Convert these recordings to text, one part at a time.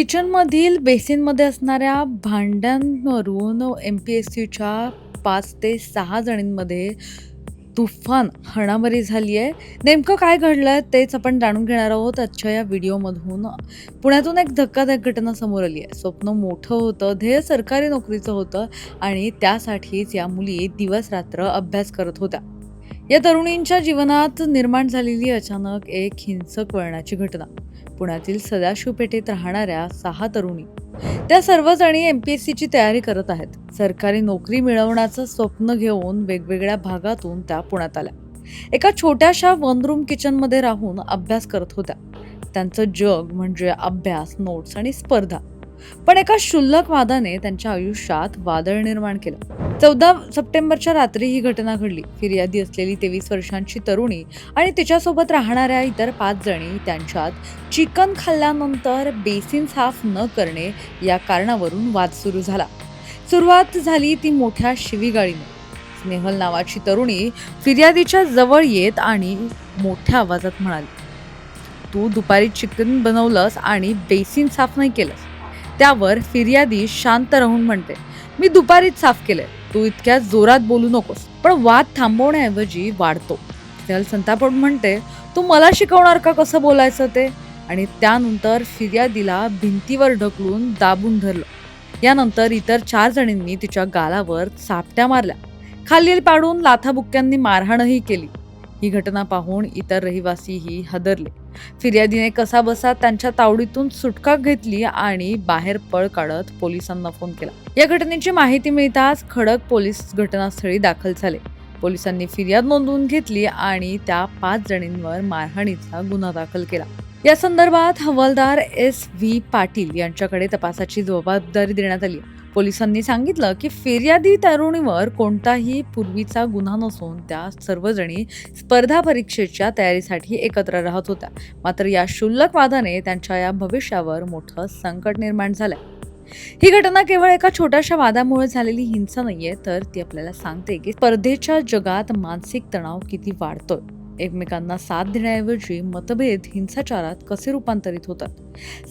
किचनमधील बेसिनमध्ये असणाऱ्या भांड्यांवरून M P S सीच्या पाच ते सहा जणींमध्ये तुफान हणामरी झाली आहे. नेमकं काय घडलं आहे तेच आपण जाणून घेणार आहोत आजच्या या व्हिडिओमधून. पुण्यातून एक धक्कादायक घटना समोर आली आहे. स्वप्न मोठं होतं ध्येय सरकारी नोकरीचं होतं आणि त्यासाठीच या मुली दिवस रात्र अभ्यास करत होत्या. या तरुणींच्या जीवनात निर्माण झालेली अचानक एक हिंसक वळणाची घटना. पुण्यातील सदाशिव पेठेत राहणाऱ्या सहा तरुणी. त्या सर्वजणी एम पी एस सीची तयारी करत आहेत. सरकारी नोकरी मिळवण्याचं स्वप्न घेऊन वेगवेगळ्या भागातून त्या पुण्यात आल्या. एका छोट्याशा वन रूम किचनमध्ये राहून अभ्यास करत होत्या. त्यांचं जग म्हणजे अभ्यास नोट्स आणि स्पर्धा. पण एका क्षुल्लक वादाने त्यांच्या आयुष्यात वादळ निर्माण केलं. चौदा सप्टेंबरच्या रात्री ही घटना घडली. फिर्यादी असलेली तेवीस वर्षांची तरुणी आणि तिच्यासोबत राहणाऱ्या इतर पाच जणी त्यांच्यात चिकन खाल्ल्यानंतर बेसिन साफ न करणे या कारणावरून वाद सुरू झाला. सुरुवात झाली ती मोठ्या शिवीगाळीने. स्नेहल नावाची तरुणी फिर्यादीच्या जवळ येत आणि मोठ्या आवाजात म्हणाली तू दुपारी चिकन बनवलंस आणि बेसिन साफ नाही केलंस. त्यावर फिर्यादी शांत राहून म्हणते मी दुपारीच साफ केलंय. तू इतक्या जोरात बोलू नकोस पण वाद थांबवण्याऐवजी वाढतो. त्याला संतापण म्हणते तू मला शिकवणार का कसं बोलायचं ते? आणि त्यानंतर फिर्यादीला भिंतीवर ढकलून दाबून धरलं. यानंतर इतर चार जणींनी तिच्या गालावर चापट्या मारल्या. खालील पाडून लाथाबुक्क्यांनी मारहाणही केली. ही घटना पाहून इतर रहिवासीही हादरले. फिर्यादीने कसा बसा त्यांच्या तावडीतून सुटका घेतली आणि बाहेर पळ काढत पोलिसांना फोन केला. या घटनेची माहिती मिळताच खडक पोलीस घटनास्थळी दाखल झाले. पोलिसांनी फिर्याद नोंदवून घेतली आणि त्या पाच जणींवर मारहाणीचा गुन्हा दाखल केला. या संदर्भात हवालदार एस व्ही पाटील यांच्याकडे तपासाची जबाबदारी देण्यात आली. पोलिसांनी सांगितलं की फिर्यादी तरुणीवर कोणताही पूर्वीचा गुन्हा नसून त्या सर्वजणी स्पर्धा परीक्षेच्या तयारीसाठी एकत्र राहत होत्या. मात्र या क्षुल्लक वादाने त्यांच्या या भविष्यावर मोठं संकट निर्माण झालंय. ही घटना केवळ एका छोट्याशा वादामुळे झालेली हिंसा नाहीये तर ती आपल्याला सांगते की स्पर्धेच्या जगात मानसिक तणाव किती वाढतोय. एकमेकांना साथ देण्याऐवजी मतभेद हिंसाचारात कसे रूपांतरित होतात?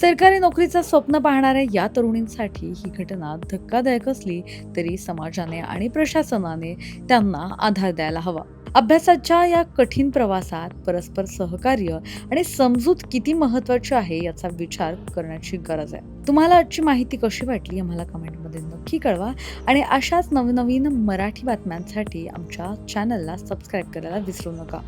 सरकारी नोकरीचं स्वप्न पाहणाऱ्या या तरुणींसाठी ही घटना धक्कादायक असली तरी समाजाने आणि प्रशासनाने त्यांना आधार द्यायला हवा. अभ्यासाच्या या कठीण प्रवासात परस्पर सहकार्य आणि समजूत किती महत्वाची आहे याचा विचार करण्याची गरज आहे. तुम्हाला आजची माहिती कशी वाटली आम्हाला कमेंटमध्ये नक्की कळवा आणि अशाच नवनवीन मराठी बातम्यांसाठी आमच्या चॅनलला सबस्क्राईब करायला विसरू नका.